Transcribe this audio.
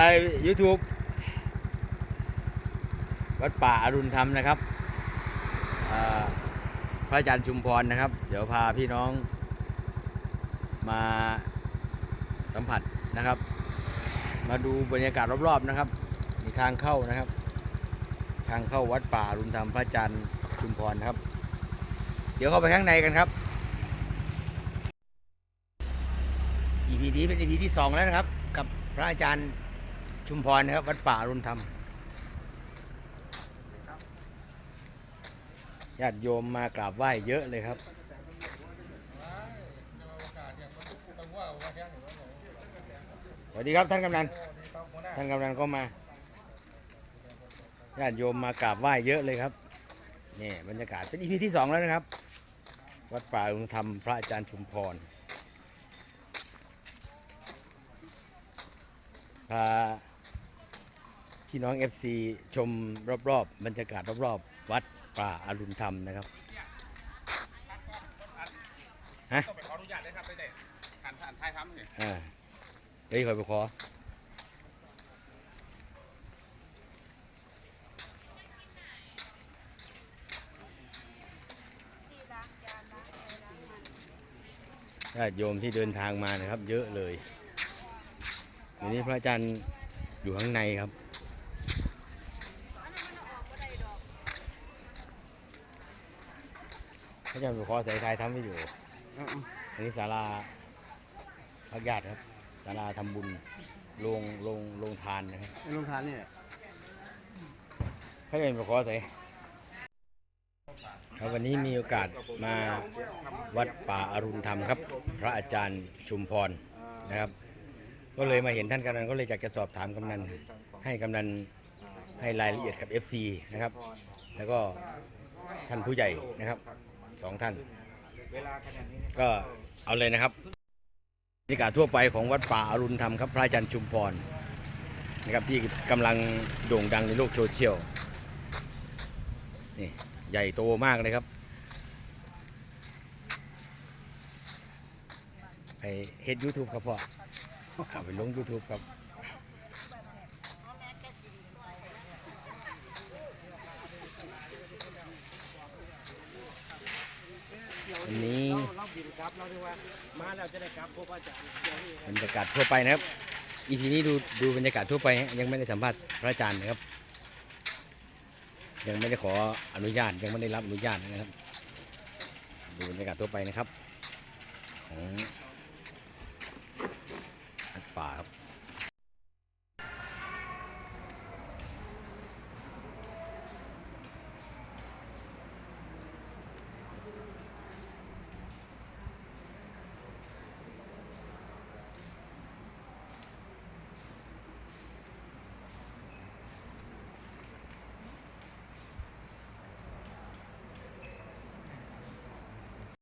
ถ่าย YouTube วัดป่าอรุณธรรมนะครับพระอาจารย์ชุมพรนะครับ เดี๋ยวพาพี่น้องมาสัมผัสนะครับ มาดูบรรยากาศรอบๆนะครับ มีทางเข้านะครับ ทางเข้าวัดป่าอรุณธรรมพระอาจารย์ชุมพรครับ เดี๋ยวเข้าไปข้างในกันครับ EP นี้เป็น EP ที่สองแล้วนะครับ กับพระอาจารย์ ชุมพรนะครับ วัดป่ารุณธรรมญาติโยมมากราบไหว้เยอะเลยครับ สวัสดีครับท่านกำนัน ท่านกำนันก็มา ญาติโยมมากราบไหว้เยอะเลยครับ นี่บรรยากาศเป็น EP ที่สองแล้วนะครับ วัดป่าอรุณธรรมพระอาจารย์ชุมพร พา พี่น้อง FC ชมรอบๆบบรรยากาศรอบๆ วัดป่าอรุณธรรมนะครับ ฮะ ต้องไปขออนุญาตเลยครับไปได้การผ่านท้ายทำเนี่ยอ่าเดี๋ยวคอยไปขอ ญาติโยมที่เดินทางมานะครับ เยอะเลยเดี๋ยวนี้พระอาจารย์อยู่ข้างในครับ พระอาจารย์ไปขอสายไทยทำไม่อยู่อันนี้ศาลาพักญาติครับศาลาทำบุญโรงโรงโรงทานนะครับโรงทานเนี่ยถ้าเป็นไปขอใส่ครับวันนี้มีโอกาสมาวัดป่าอรุณธรรมครับ พระอาจารย์ชุมพรนะครับ ก็เลยมาเห็นท่านกำนันก็เลยอยากจะสอบถามกำนันให้กำนันให้รายละเอียดกับ FC นะครับ แล้วก็ท่านผู้ใหญ่นะครับ สองท่าน ก็เอาเลยนะครับบรรยากาศทั่วไปของวัดป่าอรุณธรรมครับพระอาจารย์ชุมพรนะครับที่กำลังโด่งดังในโลกโซเชียลนี่ใหญ่โตมากเลยครับไปเฮ็ดยูทูบครับพ่อเอาไปลง YouTube ครับ วันนี้เราบินกลับเราเรียกว่ามาแล้วจะได้กลับพบอาจารย์บรรยากาศทั่วไปนะครับอีพีนี้ดูดูบรรยากาศทั่วไปฮะยังไม่ได้สัมภาษณ์พระอาจารย์นะครับ ยังไม่ได้ขออนุญาตยังไม่ได้รับอนุญาตนะครับ ดูบรรยากาศทั่วไปนะครับของ